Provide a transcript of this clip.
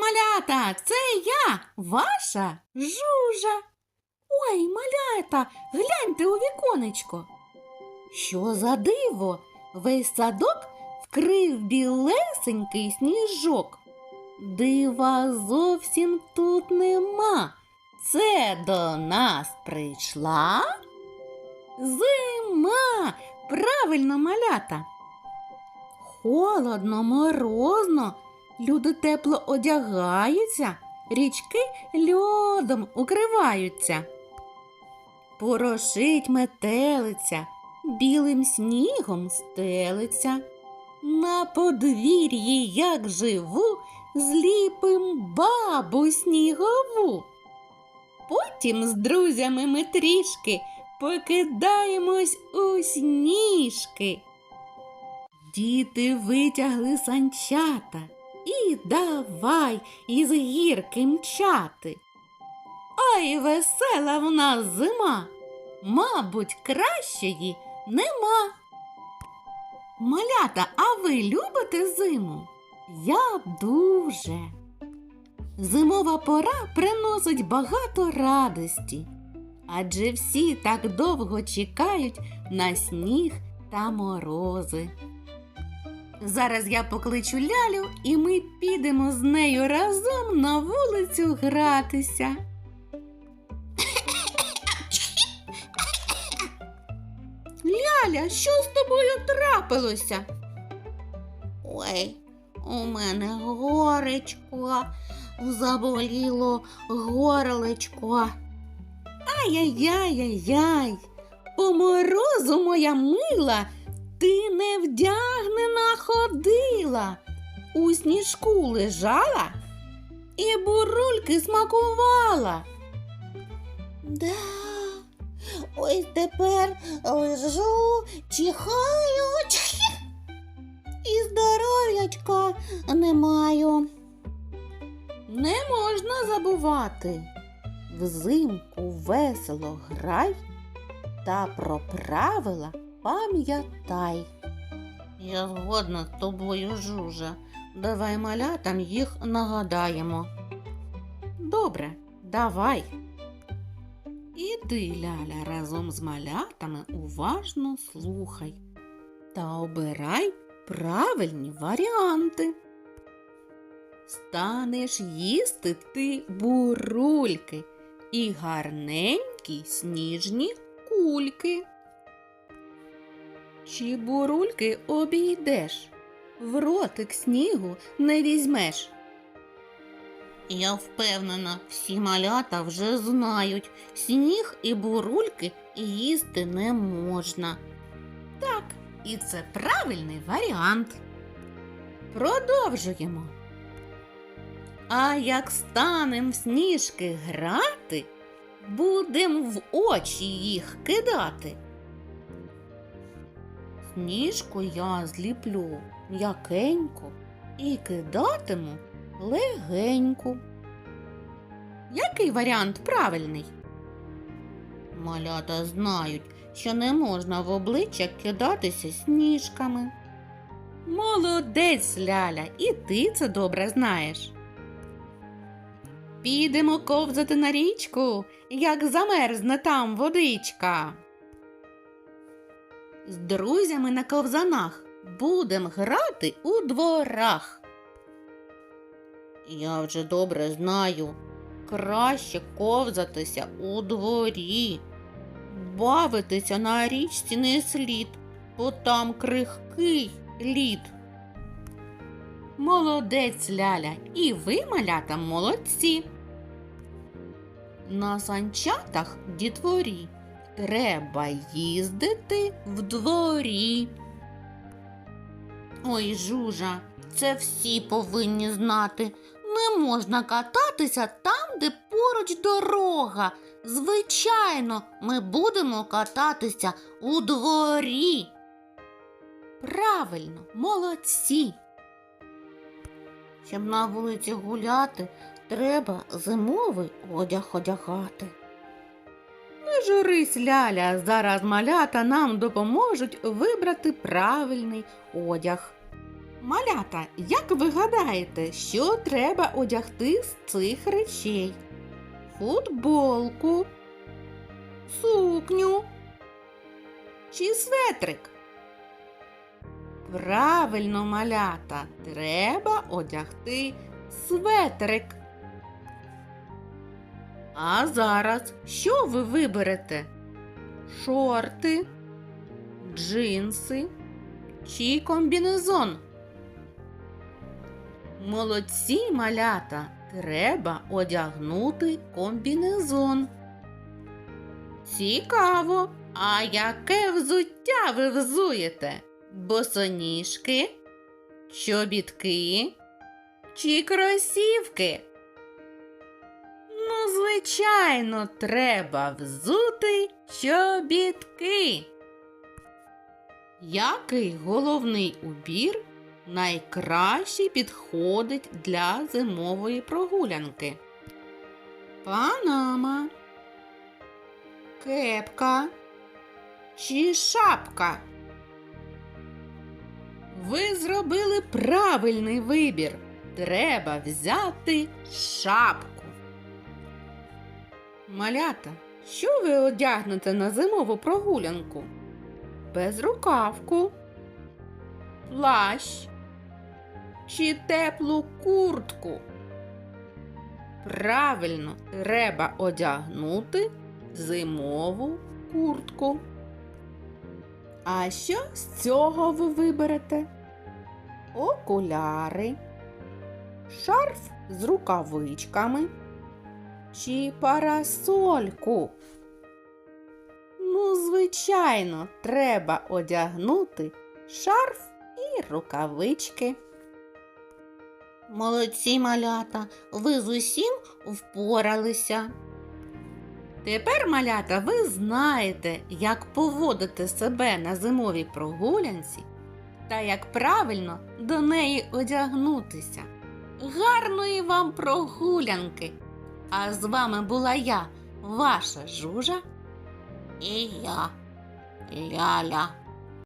малята! Це я, ваша жужа. Ой, малята, гляньте у віконечко. Що за диво? Весь садок вкрив білесенький сніжок. Дива зовсім тут нема. Це до нас прийшла зима. Правильно, малята. Холодно, морозно. Люди тепло одягаються, річки льодом укриваються. Порошить метелиця, білим снігом стелиться. На подвір'ї, як живу, зліпим бабу снігову. Потім з друзями ми трішки покидаємось у сніжки. Діти витягли санчата і давай із гірки мчати. Ой, весела в нас зима, мабуть, кращої нема. Малята, а ви любите зиму? Я дуже. Зимова пора приносить багато радості, адже всі так довго чекають на сніг та морози. Зараз я покличу лялю, і ми підемо з нею разом на вулицю гратися. Ляля, що з тобою трапилося? Ой, у мене горечко, заболіло горлечко. Ай-яй-яй-яй-яй, по морозу моя мила, ти не вдягнена ходила, у сніжку лежала і бурульки смакувала. Да, ось тепер лежу, чихаю, і здоров'ячка не маю. Не можна забувати. Взимку весело грай та про правила пам'ятай. Я згодна з тобою, Жужа. Давай малятам їх нагадаємо. Добре, давай. І ти, Ляля, разом з малятами уважно слухай та обирай правильні варіанти. Станеш їсти ти бурульки і гарненькі сніжні кульки. Чи бурульки обійдеш, в ротик снігу не візьмеш. Я впевнена, всі малята вже знають, сніг і бурульки їсти не можна. Так, і це правильний варіант. Продовжуємо. А як станем в сніжки грати, будем в очі їх кидати. Сніжку я зліплю м'якенько і кидатиму легенько. Який варіант правильний? Малята знають, що не можна в обличчя кидатися сніжками. Молодець, Ляля, і ти це добре знаєш. Підемо ковзати на річку, як замерзне там водичка. З друзями на ковзанах будем грати у дворах. Я вже добре знаю, краще ковзатися у дворі, бавитися на річці не слід, бо там крихкий лід. Молодець Ляля, і ви, малята, молодці. На санчатах дітворі треба їздити в дворі. Ой, жужа, це всі повинні знати. Не можна кататися там, де поруч дорога. Звичайно, ми будемо кататися у дворі. Правильно, молодці. Щоб на вулиці гуляти, треба зимовий одяг одягати. Не журись, Ляля, зараз малята нам допоможуть вибрати правильний одяг. Малята, як ви гадаєте, що треба одягти з цих речей? Футболку, сукню чи светрик? Правильно, малята, треба одягти светрик. А зараз що ви виберете? Шорти, джинси чи комбінезон? Молодці малята, треба одягнути комбінезон. Цікаво, а яке взуття ви взуєте? Босоніжки, чобітки чи кросівки? Звичайно, треба взути чобітки. Який головний убір найкраще підходить для зимової прогулянки? Панама, кепка чи шапка? Ви зробили правильний вибір. Треба взяти шапку. Малята, що ви одягнете на зимову прогулянку? Безрукавку, плащ чи теплу куртку? Правильно, треба одягнути зимову куртку. А що з цього ви виберете? Окуляри, шарф з рукавичками чи парасольку? Ну, звичайно, треба одягнути шарф і рукавички. Молодці малята, ви з усім впоралися. Тепер, малята, ви знаєте, як поводити себе на зимовій прогулянці та як правильно до неї одягнутися. Гарної вам прогулянки! А з вами була я, ваша жужа і я, Ляля.